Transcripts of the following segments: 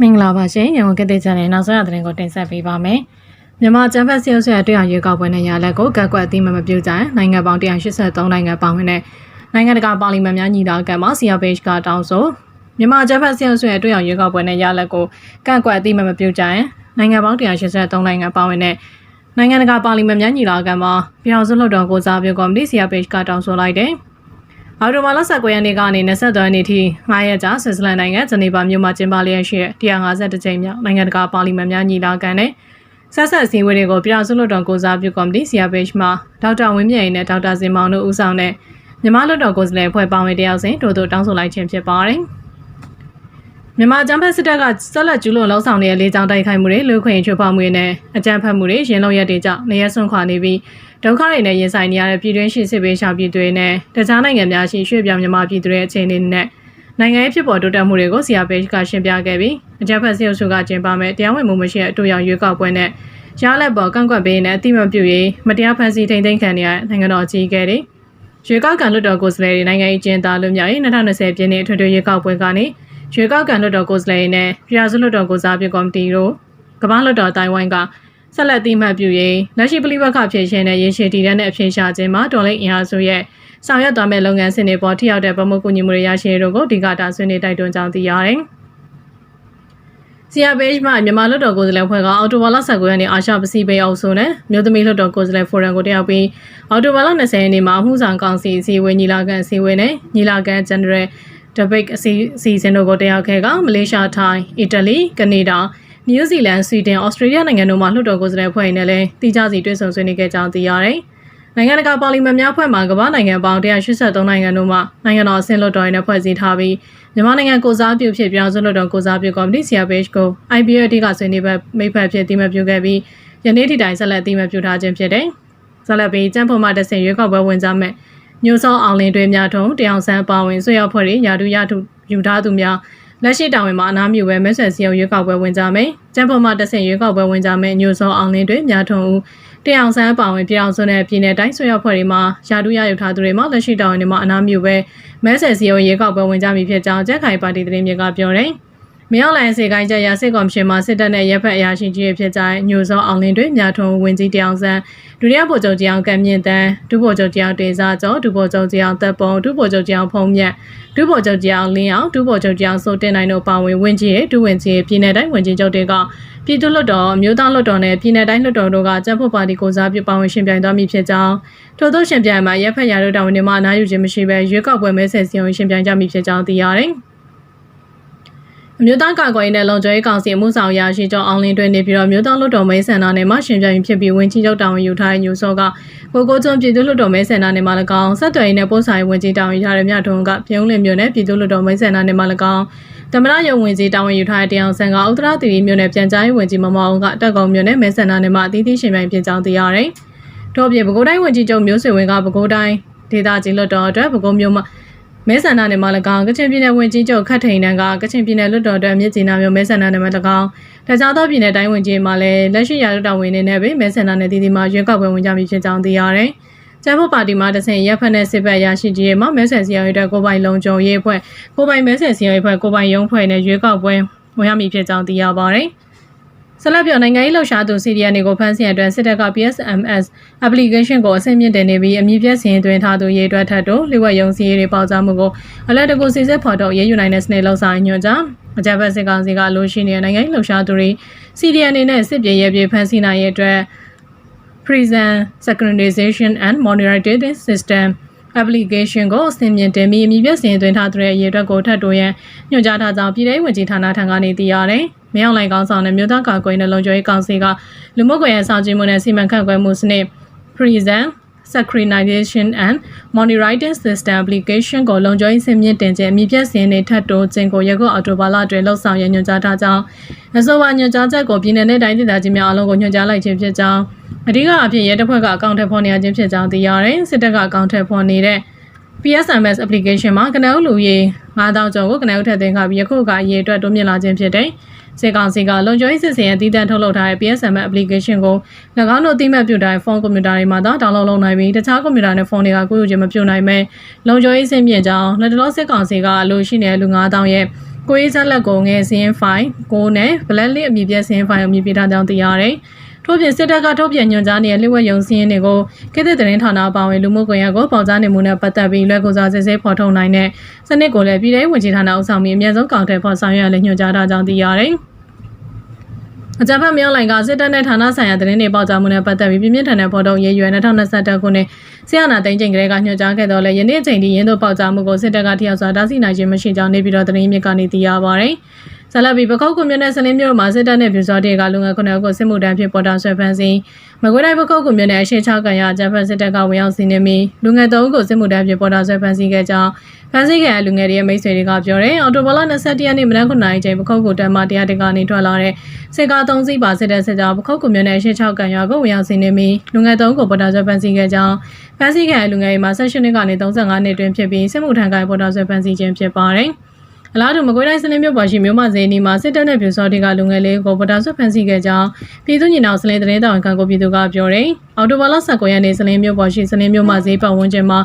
မင်္ဂလာပါရှင်ရန်ကုန်ကတဲ့ချန်နယ်နောက်ဆုံးရသတင်းကိုတင်ဆက်ပေးပါမယ်မြန်မာကျန်းဖက်စီအုပ်စုရဲ့တွေ့အောင်ရွေးကောက်ပွဲနဲ့ရလက်ကိုကက်ကွက်အသိမှမပြုကြရင်နိုင်ငံပေါင်း183နိုင်ငံပါဝင်တဲ့နိုင်ငံတကာပါလီမန်များညီလာခံမှာ CRPH ကတောင်းဆိုမြန်မာကျန်းဖက်စီအုပ်စုရဲ့တွေ့အောင်ရွေးကောက်ပွဲနဲ့ရလက်ကိုကက်ကွက်အသိမှမပြုကြရင်နိုင်ငံပေါင်း183နိုင်ငံပါဝင်တဲ့နိုင်ငံတကာပါလီမန်များညီလာခံမှာပြည်အောင်စုလွှတ်တော်ကိုစားပြုကော်မတီ CRPH ကတောင်းဆိုလိုက်တယ် အော်တိုမာလ19ရက်နေ့ကနေ23ရက်နေ့ထိ9ရက်ကြာဆွစ်ဇာလန်နိုင်ငံဂျနီဗာမြို့မှာကျင်းပလျက်ရှိတဲ့152ကြိမ်မြောက်နိုင်ငံတကာပါလီမန်များညီလာခံနဲ့ဆက်ဆက်အစည်းအဝေးတွေကိုပြည်အောင်စုလွှတ်တော်ကိုစားပြုကော်မတီ CRPH မှာဒေါက်တာဝင်းမြတ်ရေးနဲ့ဒေါက်တာစင်မောင်တို့ဦးဆောင်တဲ့မြန်မာလွှတ်တော်ကိုယ်စားလှယ်အဖွဲ့ပါဝင်တယောက်စဉ်တို့တို့တောင်းဆိုလိုက်ခြင်းဖြစ်ပါတယ်။ မြန်မာကျန်းဖက်စစ်တပ်ကဆက်လက်ကျူးလွန်လောက်ဆောင်နေတဲ့လေးချောင်းတိုက်ခိုက်မှုတွေလူခွင့်ချိုးဖောက်မှုတွေနဲ့အကြမ်းဖက်မှုတွေရင်းလုံးရက်တွေကြောင့်နေရဆွန့်ခွာနေပြီးဒုက္ခတွေနဲ့ရင်ဆိုင်နေရတဲ့ပြည်တွင်းရှိစစ်ပေးရှောင်ပြည်တွေနဲ့တခြားနိုင်ငံများရှိရွှေ့ပြောင်းမြန်မာပြည်တွေရဲ့အခြေအနေနဲ့နိုင်ငံရေးဖြစ်ပေါ်တိုးတက်မှုတွေကို CRPH ကရှင်းပြခဲ့ပြီးအကြမ်းဖက်စစ်အုပ်စုကကျင်းပမဲ့တရားဝင်မှုမရှိတဲ့အတူရောက်ရွေးကောက်ပွဲနဲ့ရလက်ပေါ်ကန့်ကွက်ပေးနေအတိမပြုရေးမတရားဖန်ဆီးထိန်းသိမ်းခံနေရတဲ့နိုင်ငံတော်အကြီးအကဲတွေရွေးကောက်ခံလွှတ်တော်ကိုယ်စားလှယ်တွေနိုင်ငံရေးကျင်းသားလူမျိုးရေး2020ပြည်နှစ်အထွေထွေရွေးကောက်ပွဲကနေ ရွေးကောက်ခံလွှတ်တော်ကိုယ်စားလှယ်တွေနဲ့ပြည်ထောင်စုလွှတ်တော်ကိုစားပြုကော်မတီတို့ကမ္ဘာလွှတ်တော်တိုင်းဝိုင်းကဆက်လက်တိမှတ်ပြုရေးလက်ရှိပြည်ပခဖြည့်ရှင်တဲ့ရေရှည်တည်တဲ့အဖြေရှာခြင်းမှာတော်လိုင်းအင်အားစုရဲ့ဆောင်ရွက်သွားမဲ့လုပ်ငန်းစဉ်တွေပေါ်ထိရောက်တဲ့ဗမှုကူညီမှုတွေရရှိတို့ကိုအဓိကတာဆွေးနွေးတိုက်တွန်းကြောင်းသိရတယ်။ CRPH မှာမြန်မာလွှတ်တော်ကိုယ်စားလှယ်ဖွဲ့ကအော်တိုဘာလ19ရက်နေ့အာရှပစိဖိတ်အောင်ဆိုနဲ့မြို့သမီးလွှတ်တော်ကိုယ်စားလှယ်ဖိုရမ်ကိုတက်ရောက်ပြီးအော်တိုဘာလ20ရက်နေ့မှာအမှုဆောင်ကောင်စီအစည်းအဝေးညီလာခံအစည်းအဝေးနဲ့ညီလာခံ General Debate အစီအစဉ်တို့ကိုတက်ရောက်ခဲ့ကမလေးရှားထိုင်းအီတလီကနေဒါနယူးဇီလန်ဆွီဒင်ဩစတြေးလျနိုင်ငံတို့မှလွှတ်တော်ကိုယ်စားလှယ်ဖွဲ့နေလည်းတိကျစီတွေ့ဆုံဆွေးနွေးခဲ့ကြောင်းသိရတယ်။နိုင်ငံတကာပါလီမန်များဖွဲ့မှကမ္ဘာနိုင်ငံပေါင်း183နိုင်ငံတို့မှနိုင်ငံတော်အဆင့်လွှတ်တော်တွေနဲ့ဖွဲ့စည်းထားပြီးမြန်မာနိုင်ငံကိုစားပြုဖြစ်ပြောင်းစုလွှတ်တော်ကိုစားပြုကော်မတီ CRPH ကို IPRD ကဆွေးနွေးဘက်မိဖက်ဖြစ်တိမပြုခဲ့ပြီးယနေ့ထိတိုင်ဆက်လက်တိမပြုထားခြင်းဖြစ်တယ်။ဆက်လက်ပြီးကျန်းဖို့မှတဆင်ရွေးကောက်ပွဲဝင်ကြမဲ့ ညိုစောအောင်လင်းတွေများထုံတယောင်ဆန်းပါဝင်ဆွေရောက်ဖွဲ့တွေယာတုရထုယူထားသူများလက်ရှိတာဝန်မှာအနားမြူပဲမဲဆွယ်စီအောင်ရွေးကောက်ပွဲဝင်ကြမယ်။ကျန်းဖို့မှတဆင်ရွေးကောက်ပွဲဝင်ကြမယ်ညိုစောအောင်လင်းတွေများထုံဦးတယောင်ဆန်းပါဝင်ပြည်အောင်စုနဲ့ပြည်내တိုင်းဆွေရောက်ဖွဲ့တွေမှာယာတုရယူထားသူတွေမှာလက်ရှိတာဝန်တွေမှာအနားမြူပဲမဲဆွယ်စီအောင်ရွေးကောက်ပွဲဝင်ကြမည်ဖြစ်ကြောင်းကျန်းခိုင်ပါတီသတင်းမြစ်ကပြောတယ်။ မြောက်လိုင်စေကိုင်းကျရစစ်ကော်မရှင်မှစစ်တပ်နဲ့ရပ်ဖက်အရာရှိကြီးဖြစ်ကြတဲ့ညိုစောအောင်လင်းတွေမြထုံဝင်ကြီးတယောင်ဆန်းဒုတိယဗိုလ်ချုပ်ကြီးအောင်ကံမြင့်တန်းဒုဗိုလ်ချုပ်ကြီးအောင်တေစာကျော်ဒုဗိုလ်ချုပ်ကြီးအောင်တပ်ပုံဒုဗိုလ်ချုပ်ကြီးအောင်ဖုံးမြတ်ဒုဗိုလ်ချုပ်ကြီးအောင်လင်းအောင်ဒုဗိုလ်ချုပ်ကြီးအောင်စိုးတင်နိုင်တို့ပါဝင်ဝင်ကြီးရဲ့ဒုဝင်ကြီးရဲ့ပြည်내တိုင်းဝင်ကြီးချုပ်တွေကပြည်သူ့လွှတ်တော်မြို့သားလွှတ်တော်နဲ့ပြည်내တိုင်းလွှတ်တော်တို့ကကျန်းဖို့ပါတီကိုစားပြုပါဝင်ရှင်ပြိုင်သွားမည်ဖြစ်ကြောင်းထို့သောရှင်ပြိုင်မှာရပ်ဖက်ရာတို့တာဝန်တွေမှာအနားယူခြင်းမရှိဘဲရွေးကောက်ပွဲမဲဆယ်စီအောင်ရှင်ပြိုင်ကြမည်ဖြစ်ကြောင်းသိရတယ်။ အမျိုးသားကာကွယ်ရေးနဲ့လုံခြုံရေးကောင်စီအမှုဆောင်ရာရှိကျော်အောင်လင်းတွင်နေပြီးတော့မြို့သားလွှတ်တော်မဲဆန္ဒနယ်မှာရှင်ပြိုင်ဖြစ်ပြီးဝင်ကြီးချုပ်တာဝန်ယူထားတဲ့ညိုစောကကိုကိုကျွန်းပြည်သူ့လွှတ်တော်မဲဆန္ဒနယ်မှာ၎င်းဆက်သွယ်ရေးနဲ့ပို့ဆောင်ရေးဝင်ကြီးတာဝန်ရတဲ့မြထုံးကပြုံးလင်မြို့နယ်ပြည်သူ့လွှတ်တော်မဲဆန္ဒနယ်မှာ၎င်းတမရယုံဝင်ကြီးတာဝန်ယူထားတဲ့တရားဆန်ကဥတရတီရီမြို့နယ်ပြန်ကြားရေးဝင်ကြီးမမောင်ကတက်ကောင်မြို့နယ်မဲဆန္ဒနယ်မှာအသီးသီးရှင်ပြိုင်ဖြစ်ကြောင်းသိရတယ်။ထို့အပြင်ပဲခူးတိုင်းဝင်ကြီးချုပ်မျိုးဆွေဝင်းကပဲခူးတိုင်းဒေသကြီးလွှတ်တော်အတွက်ပဲခူးမြို့မှာ မဲဆန္ဒနယ်မှာ၎င်းကချင်ပြည်နယ်ဝင်ကြီးချုပ်ခတ်ထိန်နန်းကကချင်ပြည်နယ်လွှတ်တော်အတွက်မြစ်ကြီးနားမြို့မဲဆန္ဒနယ်မှာ၎င်းတခြားသောပြည်နယ်တိုင်းဝင်ကြီးမှာလည်းလက်ရှိရာထူးတော်ဝင်နေနဲ့ပဲမဲဆန္ဒနယ်တည်တည်မှာရွေးကောက်ပွဲဝင်ကြမည်ဖြစ်ကြောင်းသိရတယ်။ကျန်းဖို့ပါတီမှာတဆင်ရက်ဖက်နဲ့စစ်ဘက်ရရှိကြီးရဲ့မှာမဲဆန်စီအောင်ရဲ့ကိုပိုင်လုံခြုံရေးအဖွဲ့ကိုပိုင်မဲဆန်စီအောင်ရဲ့အဖွဲ့ကိုပိုင်ရုံးဖွဲ့နဲ့ရွေးကောက်ပွဲဝင်ရမည်ဖြစ်ကြောင်းသိရပါတယ်။ ဆလပ်ပြောနိုင်ငံရေးလှုပ်ရှားသူ CDN တွေကိုဖမ်းဆီးရတဲ့စစ်တပ်က PSMS application ကိုအဆင့်မြင့်တင်နေပြီးအမည်ပြစင်သွင်းထားသူရေးအတွက်ထပ်တို့လျှို့ဝှက်ယုံစည်းရေးတွေပေါကြားမှုကိုအလက်တကူစီစစ်ဖော်ထုတ်ရေးယူနိုင်တဲ့စနစ်လောက်ဆိုင်ညွှန်ကြားအကြမ်းဖက်စစ်ကောင်စီကလိုရှိနေတဲ့နိုင်ငံရေးလှုပ်ရှားသူတွေ CDN အနေနဲ့စစ်ပြေရဲပြေဖမ်းဆီးနိုင်ရတဲ့ prison synchronization and monitoring system application ကိုအဆင့်မြင့်တင်ပြီးအမည်ပြစင်သွင်းထားတဲ့အရေးအတွက်ကိုထပ်တိုးရန်ညွှန်ကြားထားကြောင်းပြည်ထောင်ဝင်ကြီးဌာနထံကနေသိရတယ်။မြောက်လိုင်ကောင်ဆောင်နဲ့မြို့သားကာကွယ်ရေးလုံခြုံရေးကောင်စီကလူမှုကွန်ရက်ဆောင်ကျဉ်မှုနဲ့စီမံခန့်ခွဲမှုစနစ် prison synchronization and monitoring system application ကိုလုံခြုံရေးစင်မြင့်တင်ခြင်းအမည်ပြစင်တွေထပ်တိုးခြင်းကိုရခုအော်တိုဘာလအတွင်းလှုပ်ဆောင်ရညွှန်ကြားထားကြောင်းအဆိုပါညွှန်ကြားချက်ကိုပြည်내နဲ့တိုင်းဒေသကြီးများအလုံးကိုညွှန်ကြားလိုက်ခြင်းဖြစ်ကြောင်းအဓိကအဖြစ်ရဲတပ်ဖွဲ့ကအကောင့်ထက်ဖော်နေရခြင်းဖြစ်ကြောင်းသိရတယ်စစ်တပ်ကအကောင့်ထက်ဖော်နေတဲ့ PSMS application မှာကနအုပ်လူရေး9000ကျော်ကိုကနအုပ်ထက်သွင်းခါပြီးယခုကအရေးအတွက်တိုးမြင့်လာခြင်းဖြစ်တယ်။စေကောင်စီကလုံခြုံရေးစစ်စင်ရဲ့တည်တံ့ထုတ်လုပ်ထားတဲ့ PSMS application ကို၎င်းတို့အသိမှတ်ပြုထားတဲ့ဖုန်းကွန်ပျူတာတွေမှာသာ download လုပ်နိုင်ပြီးတခြားကွန်ပျူတာနဲ့ဖုန်းတွေကကိုယ်ယူခြင်းမပြုနိုင်ပဲလုံခြုံရေးစင်မြင့်ကြောင်းလက်တလောစစ်ကောင်စီကအလို့ရှိနေတဲ့လူ9000ရဲ့ကိုရေးချက်လက်ကိုငယ်စင်းဖိုင်ကိုနဲ့ black list အမည်ပြစင်းဖိုင်ကိုမြည်ပြထားကြောင်းသိရတယ်။ ထို့ပြင်စစ်တပ်ကထုတ်ပြန်ညွှန်ကြားနေတဲ့လျှို့ဝှက်ယုံစင်းတွေကိုကိတဲ့သတင်းဌာနအပါအဝင်လူမှုကွန်ရက်ကိုပေါကြားနေမှုနဲ့ပတ်သက်ပြီးလွှဲကူစားစစ်ဆေးဖော်ထုတ်နိုင်တဲ့စနစ်ကိုလည်းပြည်ထောင်ဝင်ကြီးဌာနအုပ်ဆောင်ပြီးအမြဲဆုံးကောင်တယ်ဖော်ဆောင်ရွက်ရလည်းညွှန်ကြားထားကြောင်းသိရတယ်။အကြမ်းဖက်မြောက်လိုင်ကစစ်တပ်နဲ့ဌာနဆိုင်ရာသတင်းတွေပေါကြားမှုနဲ့ပတ်သက်ပြီးပြင်းပြင်းထန်ထန်ဖော်ထုတ်ရေးရွယ်2021ခုနှစ်ဆီယနာသိန်းချိန်ကလေးကညွှန်ကြားခဲ့တော့လေယနေ့အချိန်ထိရင်းတို့ပေါကြားမှုကိုစစ်တပ်ကထိရောက်စွာတားဆီးနိုင်ခြင်းမရှိကြောင်းနေပြည်တော်သတင်းမြစ်ကနေသိရပါဗျ။ ဇလဘီပကောက်ကွန်မြူနယ်စလင်းမြို့မှာစစ်တပ်နဲ့ပြူစောတေကလူငယ်ခုနှစ်ဦးကိုစစ်မှုထမ်းဖြစ်ပေါ်တာဆွဲဖမ်းဆီးမကွေးတိုင်းပကောက်ကွန်မြူနယ်အရှိချကန်ရအကြမ်းဖက်စစ်တပ်ကဝင်ရောက်စီးနင်းပြီးလူငယ်သုံးဦးကိုစစ်မှုထမ်းဖြစ်ပေါ်တာဆွဲဖမ်းဆီးခဲ့ကြောင်းဖမ်းဆီးခဲ့တဲ့လူငယ်တွေရဲ့မိတ်ဆွေတွေကပြောတယ်။အော်တိုဘလ21ရက်နေ့မနက်9:00နာရီချိန်ပကောက်ကိုတမ်းမှတရားတကနေထွက်လာတဲ့စစ်ကား3စီးပါစစ်တပ်စစ်ကြောပကောက်ကွန်မြူနယ်အရှိချကန်ရကိုဝင်ရောက်စီးနင်းပြီးလူငယ်သုံးဦးကိုပေါ်တာဆွဲဖမ်းဆီးခဲ့ကြောင်းဖမ်းဆီးခဲ့တဲ့လူငယ်တွေမှာ18နှစ်ကနေ35နှစ်တွင်ဖြစ်ပြီးစစ်မှုထမ်းကိုပေါ်တာဆွဲဖမ်းဆီးခြင်းဖြစ်ပါတယ်။ အလားတူမကွေးတိုင်းစလင်းမြို့ပေါ်ရှိမြို့မဈေးနီမှာစစ်တပ်နဲ့ပြူစောတွေကလူငယ်လေးကိုဗတာဆွတ်ဖမ်းဆီးခဲ့ကြောင်းပြည်သူ့ညီနောင်စလင်းသတင်းတောင်ခံကိုပြည်သူကပြောတယ်။အော်တိုဘာလ19ရက်နေ့စလင်းမြို့ပေါ်ရှိစလင်းမြို့မဈေးပတ်ဝန်းကျင်မှာ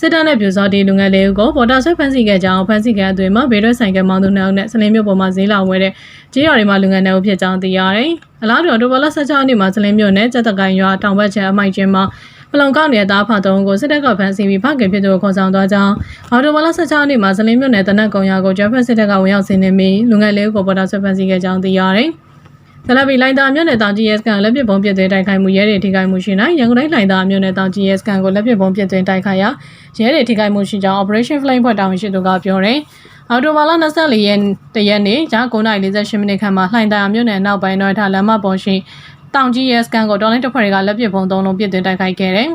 စစ်တပ်နဲ့ပြူစောတွေလူငယ်လေးကိုဗတာဆွတ်ဖမ်းဆီးခဲ့ကြောင်းဖမ်းဆီးခဲ့အတွင်းမှာဘေးရွက်ဆိုင်ကမောင်သူနှောက်နဲ့စလင်းမြို့ပေါ်မှာဈေးလာဝဲတဲ့ကြေးရွာတွေမှာလူငယ်နှုတ်ဖြစ်ကြောင်းသိရတယ်။အလားတူအော်တိုဘာလ16ရက်နေ့မှာစလင်းမြို့နယ်စက်တကိုင်ရွာတောင်ဘက်ချမ်းအမိုက်ကျင်းမှာ ပလုံကောက်နေတဲ့သားဖတုံးကိုစစ်တပ်ကဖမ်းဆီးပြီးဖခင်ဖြစ်သူကိုခေါ်ဆောင်သွားကြောင်းအော်တိုဘာလ16ရက်နေ့မှာစလင်းမြို့နယ်တနက်ကုံရွာကိုဂျဖက်စစ်တပ်ကဝင်ရောက်စီးနင်းပြီးလူငယ်လေးကိုပေါ်တာဆွဖမ်းဆီးခဲ့ကြောင်းသိရတယ်။ဇလပီလိုင်တာမြို့နယ်တောင်ကြီးရဲစကန်လက်ပစ်ပုံးပစ်သွင်းတိုက်ခိုက်မှုရဲတွေထိခိုက်မှုရှိနိုင်ရန်ကုန်တိုင်းလိုင်တာမြို့နယ်တောင်ကြီးရဲစကန်ကိုလက်ပစ်ပုံးပစ်သွင်းတိုက်ခိုက်ရာရဲတွေထိခိုက်မှုရှိကြောင်း Operation Flame ဖွဲ့တာဝန်ရှိသူကပြောတယ်။အော်တိုဘာလ24ရက်တရက်နေ့ည9:48မိနစ်ခန့်မှာလှိုင်သာယာမြို့နယ်နောက်ပိုင်းတော်ထားလမ်းမပေါ်ရှိ တောင်ကြီးရဲစကန်ကိုတော်လိုင်းတပ်ဖွဲ့တွေကလက်ပစ်ပုံးသုံးလုံးပစ်သွင်းတိုက်ခိုက်ခဲ့တယ်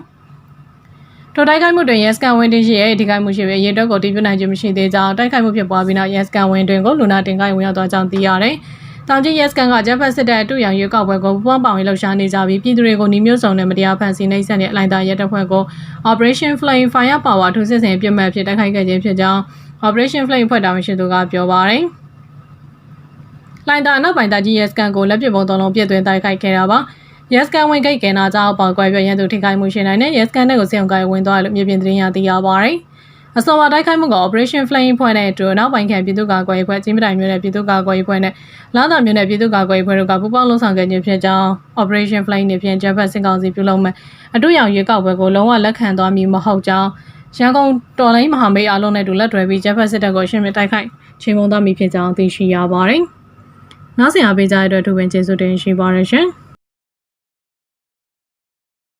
။ထိုတိုက်ခိုက်မှုတွင်ရဲစကန်ဝင်းတင်ရှိရဲ့ဒီခိုက်မှုရှိပေရေတွက်ကိုတည်ပြုနိုင်ခြင်းမရှိသေးကြောင်းတိုက်ခိုက်မှုဖြစ်ပွားပြီးနောက်ရဲစကန်ဝင်းတွင်ကိုလူနာတင်ခိုက်ဝင်ရောက်သွားကြောင်းသိရတယ်။တောင်ကြီးရဲစကန်ကဂျပန်စစ်တပ်အတူရောင်ရွေးကောက်ပွဲကိုပူးပေါင်းပါဝင်လှုပ်ရှားနေကြပြီးပြည်သူတွေကိုနှီးမျိုးစုံနဲ့မတရားဖန်ဆီးနှိပ်စက်တဲ့အလိုင်းသားရဲတပ်ဖွဲ့ကို Operation Flame Fire Power ထိုးစစ်ဆင်ပြစ်မှတ်ဖြစ်တိုက်ခိုက်ခဲ့ခြင်းဖြစ်ကြောင်း Operation Flame ဖွဲ့တာဝန်ရှိသူကပြောပါရယ်။ လိုင်တာအနောက်ပိုင်းတာကြီးရဲစကန်ကိုလက်ပစ်ပုံသုံးလုံးပြစ်သွင်းတိုက်ခိုက်ခဲ့တာပါ။ Yes ကန်ဝင်ဂိတ်ကင်နာကြောက်ပေါက်ကွဲပြရန်သူထိခိုက်မှုရှိနိုင်တဲ့ Yes ကန်တဲ့ကိုစေုံကိုင်ဝင်သွားလို့မြေပြင်သတင်းရသိရပါရယ်အစောပါတိုက်ခိုက်မှုက Operation Flame ဖွဲ့နဲ့အတူနောက်ပိုင်းခံပြည်သူ့ကာကွယ်ရေးဖွဲ့ကြီးမတိုင်မြို့နယ်ပြည်သူ့ကာကွယ်ရေးဖွဲ့နဲ့လာသာမြို့နယ်ပြည်သူ့ကာကွယ်ရေးဖွဲ့တို့ကပူးပေါင်းလှုပ်ဆောင်ခဲ့ခြင်းဖြစ်ကြောင်း Operation Flame နှင့်ဖြင့်ဂျပန်စစ်ကောင်စီပြုလုပ်မဲ့အတူရောင်ရွေးကောက်ပွဲကိုလုံးဝလက်ခံသွားမည်မဟုတ်ကြောင်းရန်ကုန်တော်လိုင်းမဟာမိတ်အားလုံးနဲ့တူလက်တွဲပြီးဂျပန်စစ်တပ်ကိုရှင်းပြတိုက်ခိုက်ချိန်မုံသွားမည်ဖြစ်ကြောင်းသိရှိရပါတယ်။ နောက်ဆက်အားပေးကြတဲ့အတွက်ထူပင်ကျေးဇူးတင်ရှိပါရရှင်။